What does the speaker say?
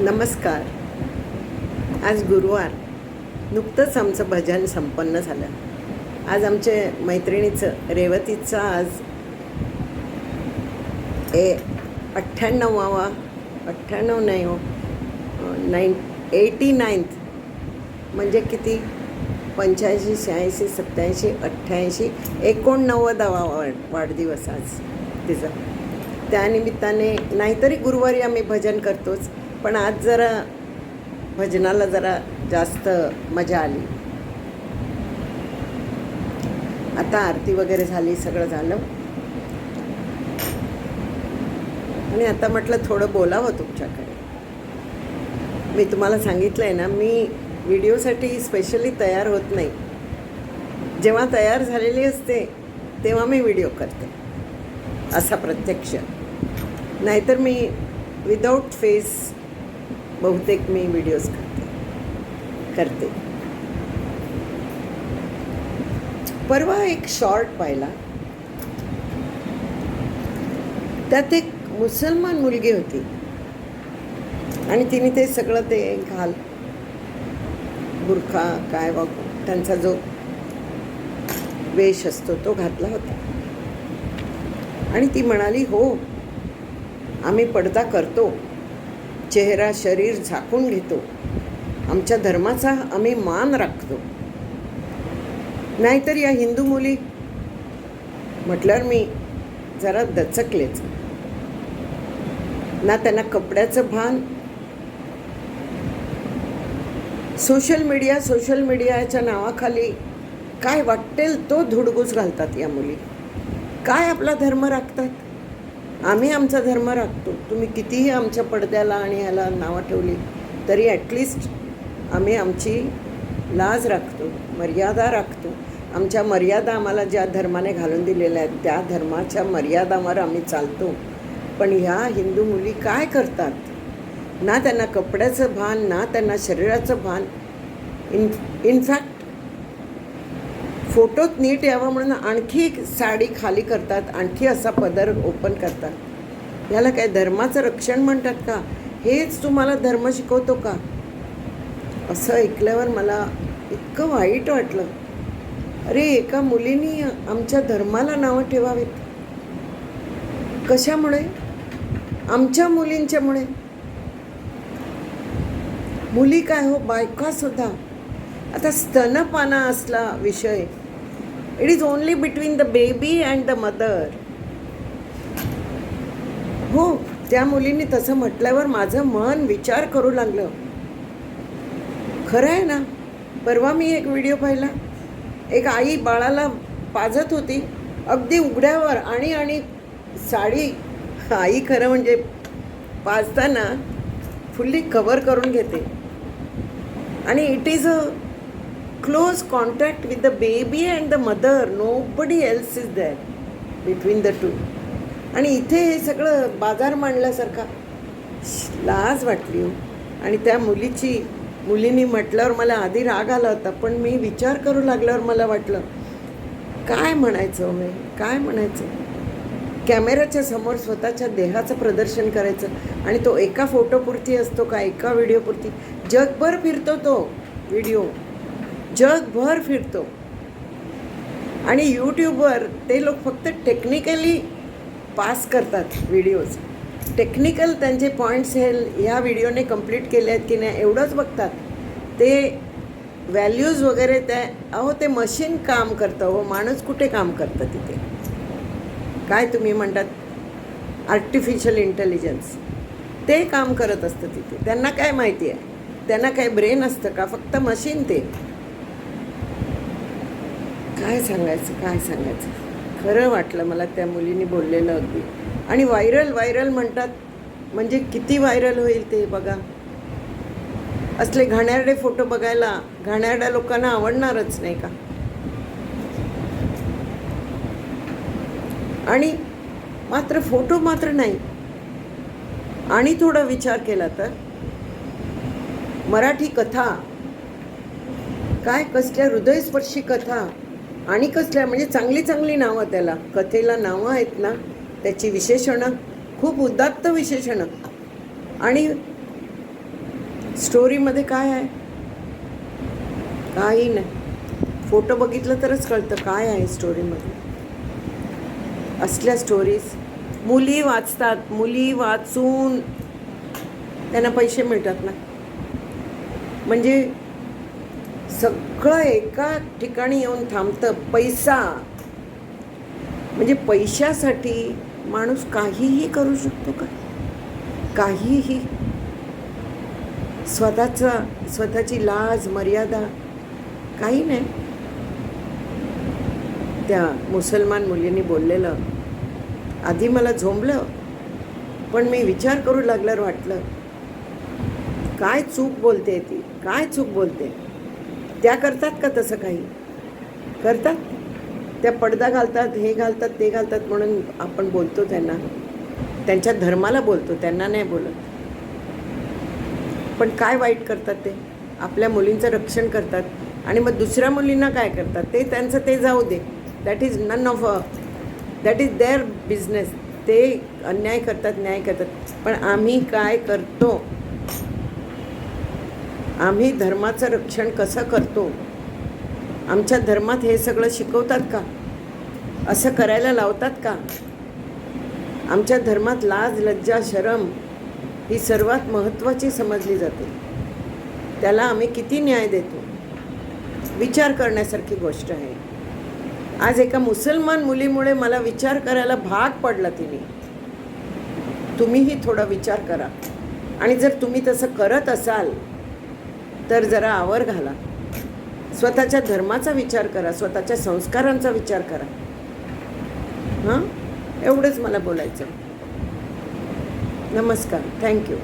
नमस्कार. आज गुरुवार. नुकतंच आमचं भजन संपन्न झालं. आज आमच्या मैत्रिणीचं रेवतीचं आज ए अठ्ठ्याण्णवावा अठ्ठ्याण्णव नाही हो नाईन एटी नाईन्थ म्हणजे किती? पंच्याऐंशी शहाऐंशी सत्याऐंशी अठ्ठ्याऐंशी एकोणनव्वदावा वाढ वाढदिवस आज तिचा. त्यानिमित्ताने नाहीतरी गुरुवारी आम्ही भजन करतोच. पण आज जरा भजनाला जरा जास्त मजा आली. आता आरती वगैरे झाली सगळं झालं. आणि आता म्हटलं थोडं बोलावं तुमच्याकडे. मी तुम्हाला सांगितलं आहे ना मी व्हिडिओसाठी स्पेशली तयार होत नाही. जेव्हा तयार झालेली असते तेव्हा मी व्हिडिओ करते. असा प्रत्यक्ष. नाहीतर मी विदाऊट फेस बहुतेक मी व्हिडिओज करते. करते. परवा एक शॉर्ट पाहिला. त्यात एक मुसलमान मुलगी होती. आणि तिने ते सगळं ते घाल बुरखा काय वागू त्यांचा जो वेश असतो तो घातला होता. आणि ती म्हणाली हो आम्ही पडदा करतो. चेहरा शरीर झाकून घेतो. आमच्या धर्माचा आम्ही मान राखतो. नाहीतर या हिंदू मुली म्हटल्यावर मी जरा दचकलेच. ना त्यांना कपड्याचं भान. सोशल मीडिया सोशल मीडियाच्या नावाखाली काय वाटेल तो धुडगूस घालतात या मुली. काय आपला धर्म राखतात? आम्ही आमचा धर्म राखतो. तुम्ही कितीही आमच्या पडद्याला आणि ह्याला नावं ठेवली तरी ॲटलिस्ट आम्ही आमची लाज राखतो मर्यादा राखतो. आमच्या मर्यादा आम्हाला ज्या धर्माने घालून दिलेल्या आहेत त्या धर्माच्या मर्यादावर आम्ही चालतो. पण ह्या हिंदू मुली काय करतात? ना त्यांना कपड्याचं भान ना त्यांना शरीराचं भान. इन इनफॅक्ट फोटोत नीट यावं म्हणून आणखी एक साडी खाली करतात आणखी असा पदर ओपन करतात. याला काय धर्माचं रक्षण म्हणतात का? हेच तुम्हाला धर्म शिकवतो का? असं ऐकल्यावर मला इतकं वाईट वाटलं. अरे एका मुलीनी आमच्या धर्माला नावं ठेवावीत. कशामुळे? आमच्या मुलींच्यामुळे. मुली काय हो? बायकासुद्धा आता स्तनपाना असला विषय. It is only between the baby and the mother हो त्या मुलींनी तसं म्हटल्यावर माझं मन विचार करू लागलं. खरं आहे ना? परवा मी एक व्हिडिओ पाहिला. एक आई बाळाला पाजत होती अगदी उघड्यावर आणि आणि साडी. आई खरं म्हणजे पाजताना फुल्ली कवर करून घेते. आणि it is a close contact with the baby and the mother nobody else is that between the two आणि इथे हे सगळं बाजार मांडल्यासारखा. लाज वाटली हो. आणि त्या मुलीची मुलींनी म्हटल्यावर मला आधी राग आला होता पण मी विचार करू लागल्यावर मला वाटलं काय म्हणायचं हो मी? काय म्हणायचं? कॅमेऱ्याच्या समोर स्वतःच्या देहाचं प्रदर्शन करायचं. आणि तो एका फोटोपुरती असतो का? एका व्हिडिओपुरती. जगभर फिरतो तो व्हिडिओ. जगभर फिरतो. आणि यूट्यूबवर ते लोक फक्त टेक्निकली पास करतात व्हिडिओज टेक्निकल त्यांचे पॉईंट्स हे ह्या व्हिडिओने कंप्लीट केले आहेत की नाही एवढंच बघतात. ते व्हॅल्यूज वगैरे त्या अहो ते मशीन काम करतं हो माणूस कुठे काम करतं तिथे? काय तुम्ही म्हणतात? आर्टिफिशियल इंटेलिजन्स ते काम करत असतं तिथे. त्यांना काय माहिती आहे? त्यांना काय ब्रेन असतं का? फक्त मशीन ते. काय सांगायचं काय सांगायचं? खरं वाटलं मला त्या मुलीने बोललेलं अगदी. आणि व्हायरल व्हायरल म्हणतात म्हणजे किती व्हायरल होईल ते बघा. असले घाणेरडे फोटो बघायला घाणेरड्या लोकांना आवडणारच नाही का? आणि मात्र फोटो मात्र नाही. आणि थोडा विचार केला तर? मराठी कथा. काय कसल्या हृदयस्पर्शी कथा? आणि कसल्या म्हणजे चांगली चांगली नावं त्याला. कथेला नावं आहेत ना त्याची विशेषणं खूप उदात्त विशेषणं. आणि स्टोरीमध्ये काय आहे? काही नाही. फोटो बघितलं तरच कळतं काय आहे स्टोरीमध्ये असल्या स्टोरीज मुली वाचतात. मुली वाचून त्यांना पैसे मिळतात ना. म्हणजे सगळं एका ठिकाणी येऊन थांबतं. पैसा. म्हणजे पैशासाठी माणूस काहीही करू शकतो का? काहीही. स्वतःचा स्वतःची लाज मर्यादा काही नाही. त्या मुसलमान मुलींनी बोललेलं आधी मला झोंबलं पण मी विचार करू लागल्यावर वाटलं काय चूक बोलते ती? काय चूक बोलते? त्या करतात का तसं काही? करतात? त्या पडदा घालतात हे घालतात ते घालतात म्हणून आपण बोलतो त्यांना. त्यांच्या धर्माला बोलतो त्यांना नाही बोलत. पण काय वाईट करतात ते? आपल्या मुलींचं रक्षण करतात आणि मग दुसऱ्या मुलींना काय करतात? ते त्यांचं ते जाऊ दे. That is none of a that is their business ते अन्याय करतात न्याय करतात. पण आम्ही काय करतो? आम्ही धर्माचं रक्षण कसं करतो? आमच्या धर्मात हे सगळं शिकवतात का? असं करायला लावतात का? आमच्या धर्मात लाज लज्जा शरम ही सर्वात महत्त्वाची समजली जाते. त्याला आम्ही किती न्याय देतो? विचार करण्यासारखी गोष्ट आहे. आज एका मुसलमान मुलीमुळे मला विचार करायला भाग पडला तिने. तुम्हीही थोडा विचार करा. आणि जर तुम्ही तसं करत असाल तर जरा आवर घाला. स्वतःच्या धर्माचा विचार करा स्वतःच्या संस्कारांचा विचार करा. हां? एवढंच मला बोलायचं नमस्कार. थँक्यू.